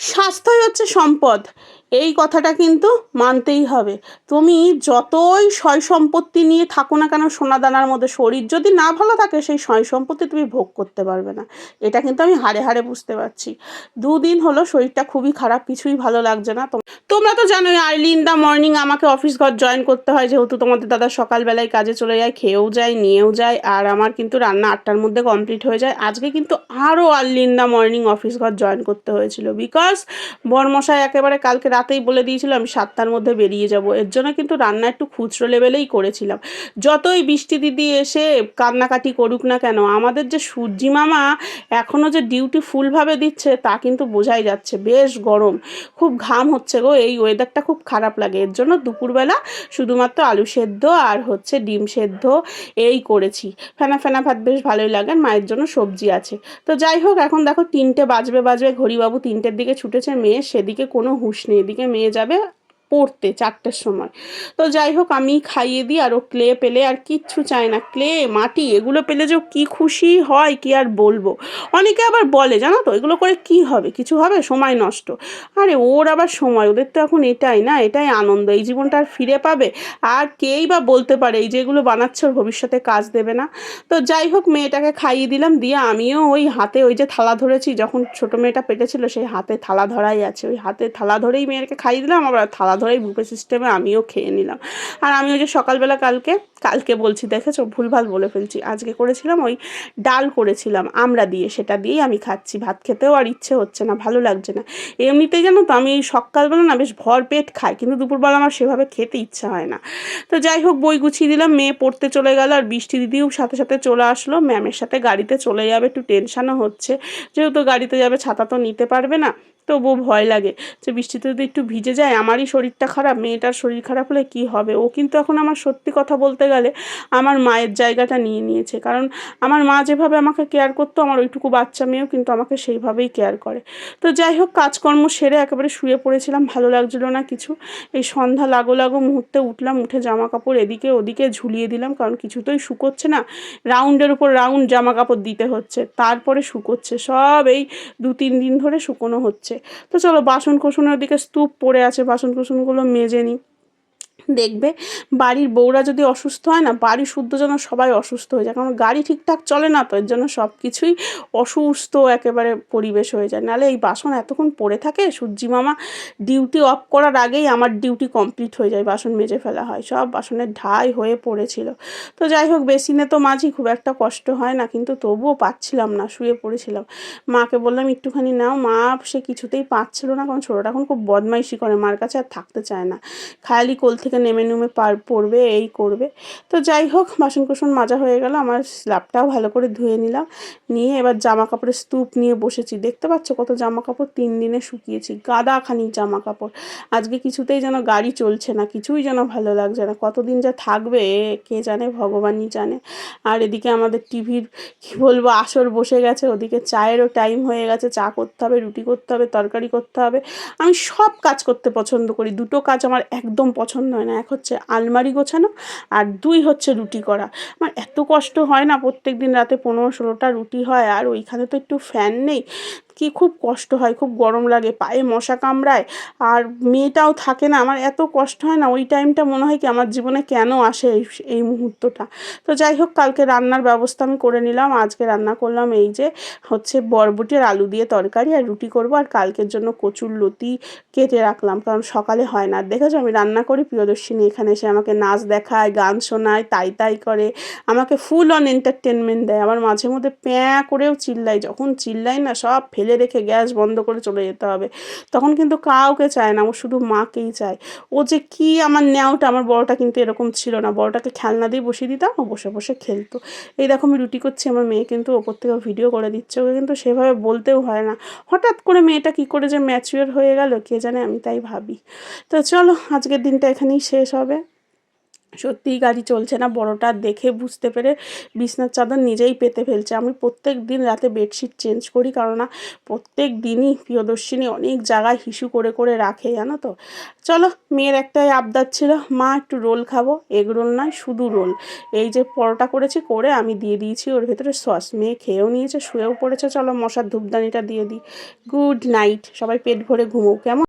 স্বাস্থ্যই হচ্ছে সম্পদ। এই কথাটা কিন্তু মানতেই হবে। তুমি যতই সয় সম্পত্তি নিয়ে থাকো না কেন সোনা দানার মধ্যে শরীর যদি না ভালো থাকে, সেই সয় সম্পত্তি তুমি ভোগ করতে পারবে না। এটা কিন্তু আমি হাড়ে হাড়ে বুঝতে পারছি। দুদিন হলো শরীরটা খুবই খারাপ, কিছুই ভালো লাগছে না। তোমরা তো জানোই আর্লি ইন দ্য মর্নিং আমাকে অফিস ঘর জয়েন করতে হয়। যেহেতু তোমাদের দাদা সকালবেলায় কাজে চলে যায়, খেয়েও যায়, নিয়েও যায়, আর আমার কিন্তু রান্না আটটার মধ্যে কমপ্লিট হয়ে যায়। আজকে কিন্তু আরও early in the morning office ঘর জয়েন করতে হয়েছিল। বিকজ বরমশাই একেবারে কালকে রাতেই বলে দিয়েছিল, আমি সাতটার মধ্যে বেরিয়ে যাব। এর জন্য কিন্তু রান্না একটু খুচরো লেভেলেই করেছিলাম। যতই বৃষ্টি দিদি এসে কান্নাকাটি করুক না কেন, আমাদের যে সূর্যি মামা এখনও যে ডিউটি ফুলভাবে দিচ্ছে তা কিন্তু বোঝাই যাচ্ছে। বেশ গরম, খুব ঘাম হচ্ছে গো, এই ওয়েদারটা খুব খারাপ লাগে। এর জন্য দুপুরবেলা শুধুমাত্র আলু সেদ্ধ আর হচ্ছে ডিম সেদ্ধ এই করেছি। ফেনা ফেনা ভাত বেশ ভালোই লাগে মায়ের জন্য সবজি আছে। তো যাই হোক, এখন দেখো তিনটে বাজবে বাজবে, ঘড়িবাবু তিনটের দিকে ছুটেছে, মেয়ে সেদিকে কোনো হুঁশ নেই। এদিকে মেয়ে যাবে পড়তে চারটের সময়। তো যাই হোক, আমি খাইয়ে দিই, আর ও ক্লে পেলে আর কিচ্ছু চায় না। ক্লে, মাটি, এগুলো পেলে যে কী খুশি হয়, কি আর বলব? অনেকে আবার বলে, জানো তো, এগুলো করে কি হবে? কিছু হবে? সময় নষ্ট। আরে, ওর আবার সময়, ওদের তো এখন এটাই না, এটাই আনন্দ। এই জীবনটা আর ফিরে পাবে? আর কেই বা বলতে পারে, এই যেগুলো বানাচ্ছে, ওর ভবিষ্যতে কাজ দেবে না? তো যাই হোক, মেয়েটাকে খাইয়ে দিলাম, দিয়ে আমিও ওই হাতে ওই যে থালা ধরেছি, যখন ছোটো মেয়েটা পেটেছিল, সেই হাতে থালা ধরাই আছে। ওই হাতে থালা ধরেই মেয়েকে খাইয়ে দিলাম, আবার থালা ধরেই বুফে সিস্টেমে আমিও খেয়ে নিলাম। আর আমি ওই যে সকালবেলা কালকে কালকে বলছি, দেখেছ? ভুলভাল বলে ফেলছি। আজকে করেছিলাম ওই ডাল করেছিলাম, আমরা দিয়ে, সেটা দিয়েই আমি খাচ্ছি। ভাত খেতেও আর ইচ্ছে হচ্ছে না, ভালো লাগছে না। এমনিতেই জানো তো, আমি সকালবেলা না বেশ ভর পেট খাই, কিন্তু দুপুরবেলা আমার সেভাবে খেতে ইচ্ছা হয় না। তো যাই হোক, বই গুছিয়ে দিলাম মেয়ে পড়তে চলে গেল, আর বৃষ্টি দিদিও সাথে সাথে চলে আসলো। ম্যামের সাথে গাড়িতে চলে যাবে, একটু টেনশানও হচ্ছে। যেহেতু গাড়িতে যাবে, ছাতা তো নিতে পারবে না। তবুও ভয় লাগে। যে বৃষ্টিতে যদি একটু ভিজে যায়, আমারই শরীরটা খারাপ, মেয়েটার শরীর খারাপ হলে কি হবে? ও কিন্তু এখন আমার সত্যি কথা বলতে গেলে আমার মায়ের জায়গাটা নিয়ে নিয়েছে। কারণ আমার মা যেভাবে আমাকে কেয়ার করতো, আমার ওইটুকু বাচ্চা মেয়েও কিন্তু আমাকে সেইভাবেই কেয়ার করে। তো যাই হোক, কাজকর্ম সেরে একেবারে শুয়ে পড়েছিলাম, ভালো লাগছিল না কিছু। এই সন্ধ্যা লাগো লাগো মুহূর্তে উঠলাম, উঠে জামা কাপড় এদিকে ওদিকে ঝুলিয়ে দিলাম, কারণ কিছুতেই শুকোচ্ছে না। রাউন্ডের উপর রাউন্ড জামা কাপড় দিতে হচ্ছে, তারপরে শুকোচ্ছে। সব এই দু তিন দিন ধরে শুকোনো হচ্ছে। তো চলো বাসন কোসনের দিকে স্তূপ পড়ে আছে বাসন কোসনগুলো মেজে নিই। দেখবে। বাড়ির বউরা যদি অসুস্থ হয় না বাড়ি শুদ্ধ যেন সবাই অসুস্থ হয়ে যায়। কারণ গাড়ি ঠিকঠাক চলে না, তো এর জন্য সব কিছুই অসুস্থ একেবারে পরিবেশ হয়ে যায়। নাহলে এই বাসন এতক্ষণ পড়ে থাকে, সূর্যি মামা ডিউটি অফ করার আগেই আমার ডিউটি কমপ্লিট হয়ে যায়, বাসন মেজে ফেলা হয়। সব বাসনের ঢাই হয়ে পড়েছিল। তো যাই হোক, বেসিনে তো মাঝি খুব একটা কষ্ট হয় না, কিন্তু তবুও পাচ্ছিলাম না, শুয়ে পড়েছিলাম। মাকে বললাম, একটুখানি নাও। মা সে কিছুতেই পাচ্ছিল না, কারণ ছোটোটা এখন খুব বদমাইশি করে, মার কাছে আর থাকতে চায় না। খায়ালি কোল থেকে নেমে নেমে পার পড়বে, এই করবে। তো যাই হোক বাসন কুসন মাজা হয়ে গেল, আমার স্ল্যাবটাও ভালো করে ধুয়ে নিলাম। নিয়ে এবার জামা কাপড়ের স্তূপ নিয়ে বসেছি। দেখতে পাচ্ছ কত জামা কাপড় তিন দিনে শুকিয়েছি গাদা খানিক জামা কাপড় আজকে কিছুতেই যেন গাড়ি চলছে না, কিছুই যেন ভালো লাগছে না। কতদিন যে থাকবে কে জানে, ভগবানই জানে। আর এদিকে আমাদের টিভির, কী বলব, আসর বসে গেছে, ওদিকে চায়েরও টাইম হয়ে গেছে, চা করতে হবে, রুটি করতে হবে, তরকারি করতে হবে। আমি সব কাজ করতে পছন্দ করি, দুটো কাজ আমার একদম পছন্দ না এক হচ্ছে আলমারি গোছানো আর দুই হচ্ছে রুটি করা। আমার এত কষ্ট হয় না প্রত্যেক দিন রাতে পনেরো ষোলোটা রুটি হয় আর ওইখানে তো একটু ফ্যান নেই। কি খুব কষ্ট হয়, খুব গরম লাগে, পায়ে মশা কামড়ায়, আর মেয়েটাও থাকে না, আমার এত কষ্ট হয় না, ওই টাইমটা মনে হয় কি আমার জীবনে কেন আসে এই এই মুহূর্তটা। তো যাই হোক, কালকে রান্নার ব্যবস্থা আমি করে নিলাম, আজকে রান্না করলাম এই যে হচ্ছে বরবটি আর আলু দিয়ে তরকারি আর রুটি করব, আর কালকের জন্য কচুর লতি কেটে রাখলাম, কারণ সকালে হয় না। দেখেছ আমি রান্না করি, প্রিয়দর্শিনী এখানে এসে আমাকে নাচ দেখায়, গান শোনায়, তাই তাই করে, আমাকে ফুল অন এন্টারটেনমেন্ট দেয় আবার মাঝে মধ্যে প্যাঁ করেও চিল্লাই যখন চিল্লাই না সব ফেলে রেখে গ্যাস বন্ধ করে চলে যেতে হবে। তখন কিন্তু কাউকে চায় না ও শুধু মাকেই চায়। ও যে কি আমার নেওয়াটা আমার বড়টা কিন্তু এরকম ছিল না। বড়টাকে খেলনা দিয়ে বসিয়ে দিতাম ও বসে বসে খেলতো। এই দেখো আমি রুটি করছি, আমার মেয়ে কিন্তু ওপর থেকে ভিডিও করে দিচ্ছে। ওকে কিন্তু সেভাবে বলতেও হয় না। হঠাৎ করে মেয়েটা কী করে যে ম্যাচিওর হয়ে গেল, কে জানে আমি তাই ভাবি। তো চলো, আজকের দিনটা এখানেই শেষ হবে। সত্যিই গাড়ি চলছে না, বড়টা দেখে বুঝতে পেরে বিছনার চাদর নিজেই পেতে ফেলছে। আমি প্রত্যেক দিন রাতে বেডশিট চেঞ্জ করি কারণ না প্রত্যেক দিনই প্রিয়দর্শিনী অনেক জায়গায় হিসু করে করে রাখে, জানো তো। চলো, মেয়ের একটাই আবদার ছিল, মা, একটু রোল খাব। এগ রোল নয়, শুধু রোল। এই যে পরোটা করেছি, করে আমি দিয়ে দিয়েছি, ওর ভেতরে সস। মেয়ে খেয়েও নিয়েছে, শুয়েও পড়েছে, চলো মশার ধূপদানিটা দিয়ে দিই। গুড নাইট, সবাই পেট ভরে ঘুমো কেমন?